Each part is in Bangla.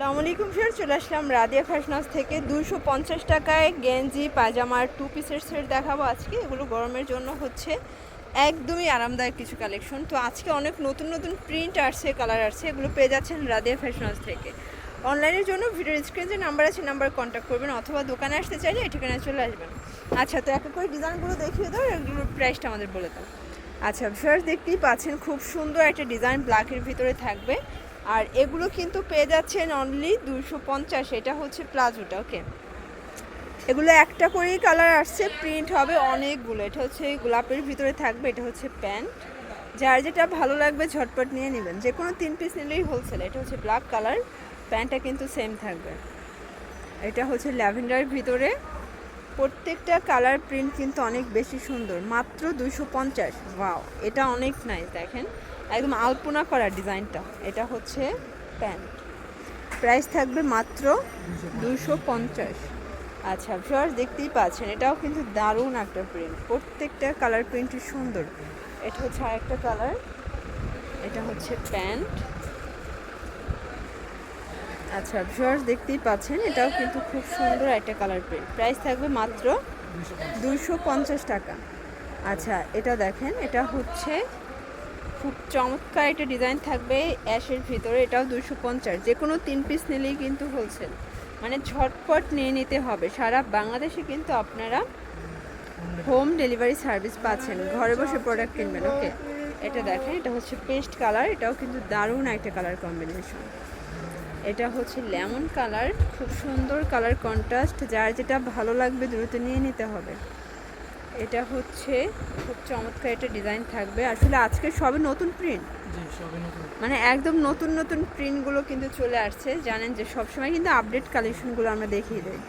আসসালামু আলাইকুম ফির চলে আসলাম রাদিয়া ফ্যাশন হাউস থেকে। দুশো পঞ্চাশ টাকায় গেঞ্জি, পায়জামার টু পিসের সেট দেখাবো আজকে। এগুলো গরমের জন্য হচ্ছে একদমই আরামদায়ক কিছু কালেকশন তো আজকে অনেক নতুন নতুন প্রিন্ট আসছে কালার আসছে, এগুলো পেয়ে যাচ্ছেন রাদিয়া ফ্যাশন হাউস থেকে অনলাইনের জন্য ভিডিও স্ক্রিনে যে নাম্বার আছে নাম্বার কন্ট্যাক্ট করবেন অথবা দোকানে আসতে চাইলে এই ঠিকানায় চলে আসবেন। আচ্ছা তো এক এক করে ডিজাইনগুলো দেখিয়ে দাও, এগুলোর প্রাইসটা আমাদের বলে দাও। আচ্ছা ফার্স্ট দেখতেই পাচ্ছেন, খুব সুন্দর একটা ডিজাইন ব্ল্যাকের ভিতরে থাকবে। আর এগুলো কিন্তু পেয়ে যাচ্ছেন অনলি দুশো পঞ্চাশ, এটা হচ্ছে প্লাজোটা ওকে এগুলো একটা করেই কালার আসছে প্রিন্ট হবে অনেকগুলো, এটা হচ্ছে গোলাপের ভিতরে থাকবে, এটা হচ্ছে প্যান্ট। যার যেটা ভালো লাগবে ঝটপট নিয়ে নেবেন যে কোনো তিন পিস নিলেই হোলসেল এটা হচ্ছে ব্ল্যাক কালার প্যান্টটা কিন্তু সেম থাকবে। এটা হচ্ছে ল্যাভেন্ডার ভিতরে। প্রত্যেকটা কালার প্রিন্ট কিন্তু অনেক বেশি সুন্দর, মাত্র দুশো পঞ্চাশ ওয়াও এটা অনেক নাইস দেখেন। একদম আলপনা করা ডিজাইনটা। এটা হচ্ছে প্যান্ট। প্রাইস থাকবে মাত্র দুশো পঞ্চাশ। আচ্ছা ভিউয়ার্স দেখতেই পাচ্ছেন, এটাও কিন্তু দারুণ একটা প্রিন্ট। প্রত্যেকটা কালার প্রিন্টই সুন্দর। এটা হচ্ছে আরেকটা কালার। এটা হচ্ছে প্যান্ট। আচ্ছা ভিউয়ার্স দেখতেই পাচ্ছেন, এটাও কিন্তু খুব সুন্দর একটা কালার প্রিন্ট। প্রাইস থাকবে মাত্র দুশো পঞ্চাশ টাকা। আচ্ছা এটা দেখেন, এটা হচ্ছে খুব চমৎকার একটা ডিজাইন থাকবে অ্যাশের ভিতরে, এটাও দুশো পঞ্চাশ। যে কোনো তিন পিস নিলেই কিন্তু হোলসেল। মানে ঝটপট নিয়ে নিতে হবে। সারা বাংলাদেশে কিন্তু আপনারা হোম ডেলিভারি সার্ভিস পাচ্ছেন। ঘরে বসে প্রোডাক্ট কিনবেন, ওকে? এটা দেখেন, এটা হচ্ছে পেস্ট কালার, এটাও কিন্তু দারুণ একটা কালার কম্বিনেশন এটা হচ্ছে লেমন কালার, খুব সুন্দর কালার কন্ট্রাস্ট যার যেটা ভালো লাগবে দ্রুত নিয়ে নিতে হবে। এটা হচ্ছে খুব চমৎকার একটা ডিজাইন থাকবে। আসলে আজকে সবে নতুন প্রিন্ট মানে একদম নতুন নতুন প্রিন্টগুলো কিন্তু চলে আসছে। জানেন যে সবসময় কিন্তু আপডেট কালেকশনগুলো আমরা দেখিয়ে দিই।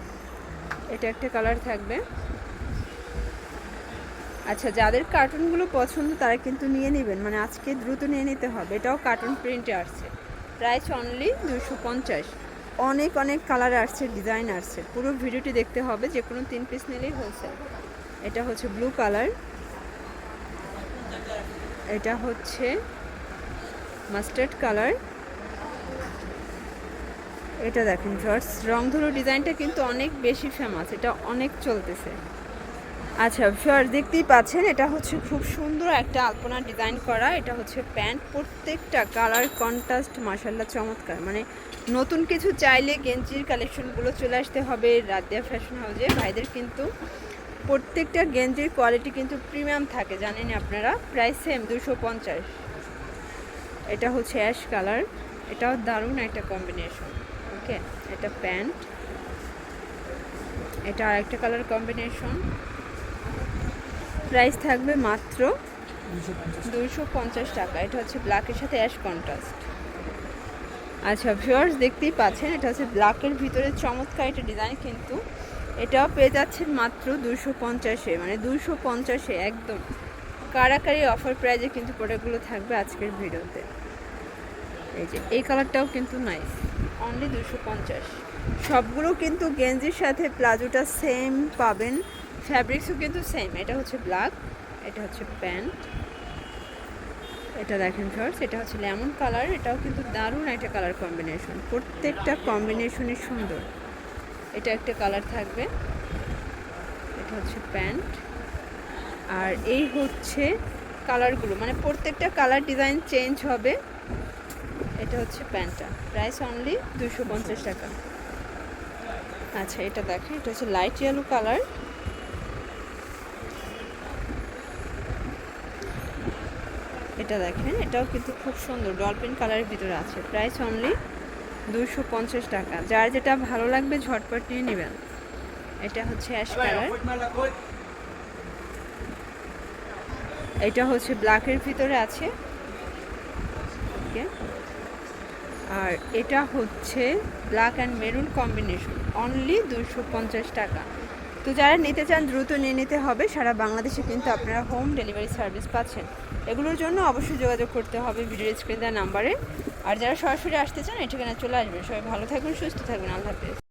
এটা একটা কালার থাকবে। আচ্ছা যাদের কার্টুনগুলো পছন্দ তারা কিন্তু নিয়ে নেবেন। মানে আজকে দ্রুত নিয়ে নিতে হবে। এটাও কার্টুন প্রিন্টে আসছে। প্রাইস অনলি দুশো পঞ্চাশ। অনেক অনেক কালার আসছে ডিজাইন আসছে। পুরো ভিডিওটি দেখতে হবে। যে কোনো তিন পিস নিলেই হোলসেল এটা হচ্ছে ব্লু কালার। এটা হচ্ছে মাস্টার্ড কালার। এটা দেখেন জর্জ রংধনু ডিজাইনটা কিন্তু অনেক বেশি ফেমাস এটা অনেক চলতেছে। আচ্ছা ফিওর দেখতেই পাচ্ছেন, এটা হচ্ছে খুব সুন্দর একটা আলপনা ডিজাইন করা। এটা হচ্ছে প্যান্ট, প্রত্যেকটা কালার কন্ট্রাস্ট মাসাল্লাহ চমৎকার। মানে নতুন কিছু চাইলে গেঞ্জির কালেকশনগুলো চলে আসতে হবে রাদিয়া ফ্যাশন হাউজে। ভাইদের কিন্তু প্রত্যেকটা গেঞ্জির কোয়ালিটি কিন্তু প্রিমিয়াম থাকে, জানেন আপনারা? প্রাইস সেম দুশো পঞ্চাশ। এটা হচ্ছে অ্যাশ কালার এটাও দারুণ একটা কম্বিনেশন ওকে এটা প্যান্ট। এটা আরেকটা কালার কম্বিনেশন প্রাইস থাকবে মাত্র দুশো পঞ্চাশ টাকা। এটা হচ্ছে ব্ল্যাকের সাথে অ্যাশ কন্ট্রাস্ট আচ্ছা ভিউয়ার্স দেখতেই পাচ্ছেন, এটা হচ্ছে ব্ল্যাকের ভিতরে চমৎকার একটা ডিজাইন কিন্তু। এটাও পেয়ে যাচ্ছেন মাত্র দুশো পঞ্চাশে মানে দুশো পঞ্চাশে একদম। কারাকারি অফার প্রাইজে কিন্তু প্রোডাক্টগুলো থাকবে আজকের ভিডিওতে। এই যে, এই কালারটাও কিন্তু নাইস অনলি দুশো পঞ্চাশ। সবগুলো কিন্তু গেঞ্জির সাথে প্লাজোটা সেম পাবেন। ফ্যাব্রিক্সও কিন্তু সেম এটা হচ্ছে ব্ল্যাক এটা হচ্ছে প্যান্ট এটা দেখেন ফার্স্ট এটা হচ্ছে লেমন কালার এটাও কিন্তু দারুণ একটা কালার কম্বিনেশন প্রত্যেকটা কম্বিনেশনই সুন্দর। এটা একটা কালার থাকবে। এটা হচ্ছে প্যান্ট। আর এই হচ্ছে কালারগুলো মানে প্রত্যেকটা কালার ডিজাইন চেঞ্জ হবে। এটা হচ্ছে প্যান্টটা। প্রাইস অনলি দুশো পঞ্চাশ টাকা। আচ্ছা এটা দেখেন, এটা হচ্ছে লাইট ইয়েলো কালার। এটা দেখেন, এটাও কিন্তু খুব সুন্দর, ডলফিন কালারের ভিতরে আছে। প্রাইস অনলি দুশো পঞ্চাশ টাকা। যার যেটা ভালো লাগবে ঝটপট নিয়ে নেবেন। এটা হচ্ছে অ্যাশ কালার। এটা হচ্ছে ব্ল্যাকের ভিতরে আছে। ওকে। আর এটা হচ্ছে black and maroon combination. Only দুশো পঞ্চাশ টাকা। তো যারা নিতে চান, দ্রুত নিয়ে নিতে হবে। সারা বাংলাদেশে কিন্তু আপনারা হোম ডেলিভারি সার্ভিস পাচ্ছেন। এগুলোর জন্য অবশ্যই যোগাযোগ করতে হবে ভিডিও স্ক্রিন দেওয়া নাম্বারে আর যারা সরাসরি আসতে চান, এই ঠিকানায় চলে আসবেন। সবাই ভালো থাকবেন, সুস্থ থাকবেন। আল্লাহ হাফেজ।